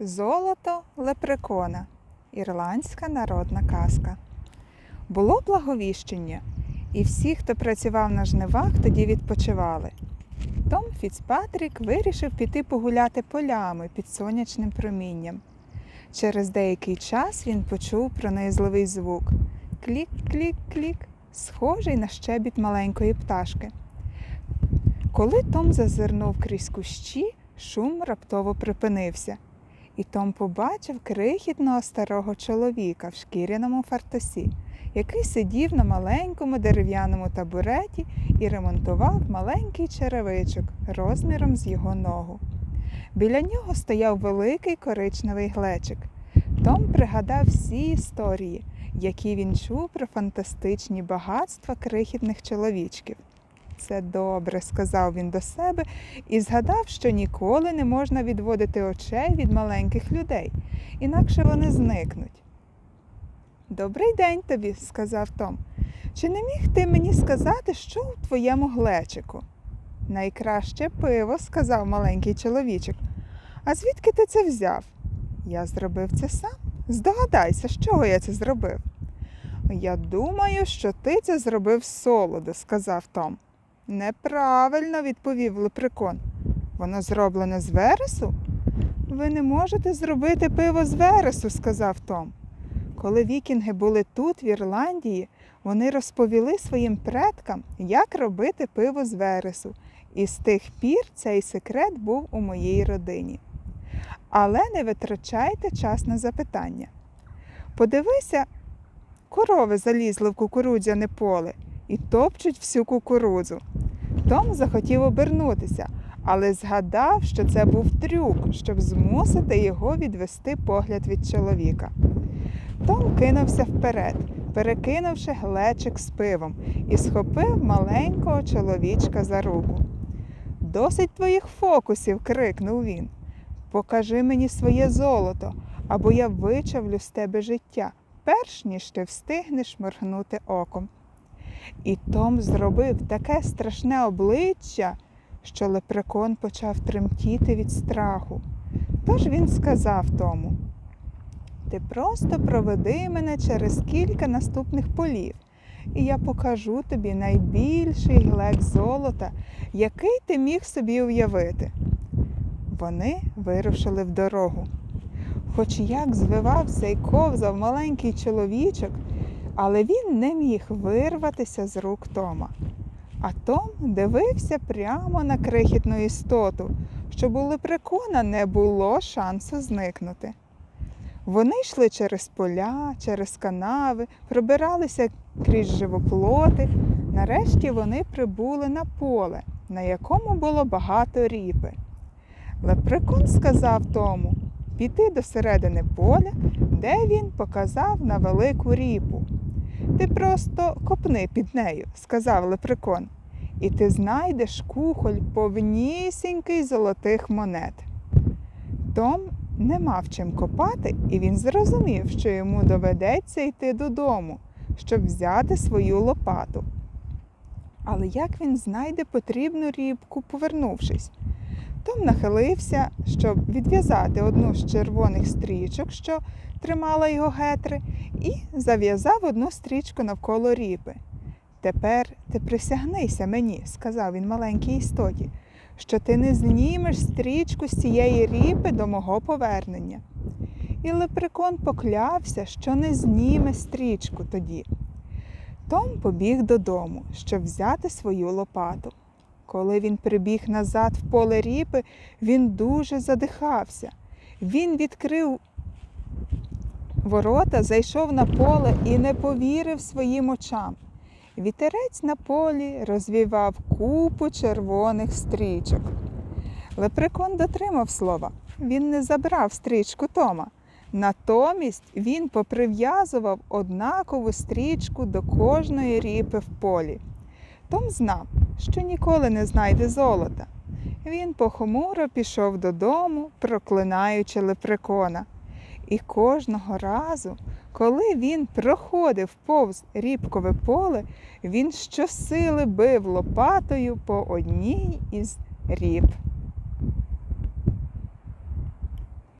Золото лепрекона. Ірландська народна казка. Було благовіщення, і всі, хто працював на жнивах, тоді відпочивали. Том Фіцпатрік вирішив піти погуляти полями під сонячним промінням. Через деякий час він почув пронизливий звук клік-клік-клік, схожий на щебіт маленької пташки. Коли Том зазирнув крізь кущі, шум раптово припинився, і Том побачив крихітного старого чоловіка в шкіряному фартусі, який сидів на маленькому дерев'яному табуреті і ремонтував маленький черевичок розміром з його ногу. Біля нього стояв великий коричневий глечик. Том пригадав всі історії, які він чув про фантастичні багатства крихітних чоловічків. Це добре, сказав він до себе і згадав, що ніколи не можна відводити очей від маленьких людей, інакше вони зникнуть. Добрий день тобі, сказав Том. Чи не міг ти мені сказати, що у твоєму глечику? Найкраще пиво, сказав маленький чоловічок. А звідки ти це взяв? Я зробив це сам. Здогадайся, з чого я це зробив. Я думаю, що ти це зробив солоду, сказав Том. Неправильно, відповів лепрекон. Воно зроблене з вересу? Ви не можете зробити пиво з вересу, сказав Том. Коли вікінги були тут, в Ірландії, вони розповіли своїм предкам, як робити пиво з вересу, і з тих пір цей секрет був у моїй родині. Але не витрачайте час на запитання. Подивися, корови залізли в кукурудзяне поле і топчуть всю кукурудзу. Том захотів обернутися, але згадав, що це був трюк, щоб змусити його відвести погляд від чоловіка. Том кинувся вперед, перекинувши глечик з пивом, і схопив маленького чоловічка за руку. Досить твоїх фокусів, крикнув він. Покажи мені своє золото, або я вичавлю з тебе життя, перш ніж ти встигнеш моргнути оком. І Том зробив таке страшне обличчя, що лепрекон почав тремтіти від страху. Тож він сказав Тому, ти просто проведи мене через кілька наступних полів, і я покажу тобі найбільший глек золота, який ти міг собі уявити. Вони вирушили в дорогу. Хоч як звивався і ковзав маленький чоловічок, але він не міг вирватися з рук Тома. А Том дивився прямо на крихітну істоту, щоб у лепрекона не було шансу зникнути. Вони йшли через поля, через канави, пробиралися крізь живоплоти. Нарешті вони прибули на поле, на якому було багато ріпи. Лепрекон сказав Тому піти до середини поля, де він показав на велику ріпу. Ти просто копни під нею, сказав лепрекон, і ти знайдеш кухоль повнісінький золотих монет. Том не мав чим копати, і він зрозумів, що йому доведеться йти додому, щоб взяти свою лопату. Але як він знайде потрібну рібку, повернувшись? Том нахилився, щоб відв'язати одну з червоних стрічок, що тримала його гетри, і зав'язав одну стрічку навколо ріпи. Тепер ти присягнися мені, сказав він маленькій істоті, що ти не знімеш стрічку з цієї ріпи до мого повернення. І лепрекон поклявся, що не зніме стрічку тоді. Том побіг додому, щоб взяти свою лопату. Коли він прибіг назад в поле ріпи, він дуже задихався. Він відкрив ворота, зайшов на поле і не повірив своїм очам. Вітерець на полі розвівав купу червоних стрічок. Лепрекон дотримав слова. Він не забрав стрічку Тома. Натомість він поприв'язував однакову стрічку до кожної ріпи в полі. Том знав, що ніколи не знайде золота. Він похмуро пішов додому, проклинаючи лепрекона. І кожного разу, коли він проходив повз рібкове поле, він щосили бив лопатою по одній із ріб.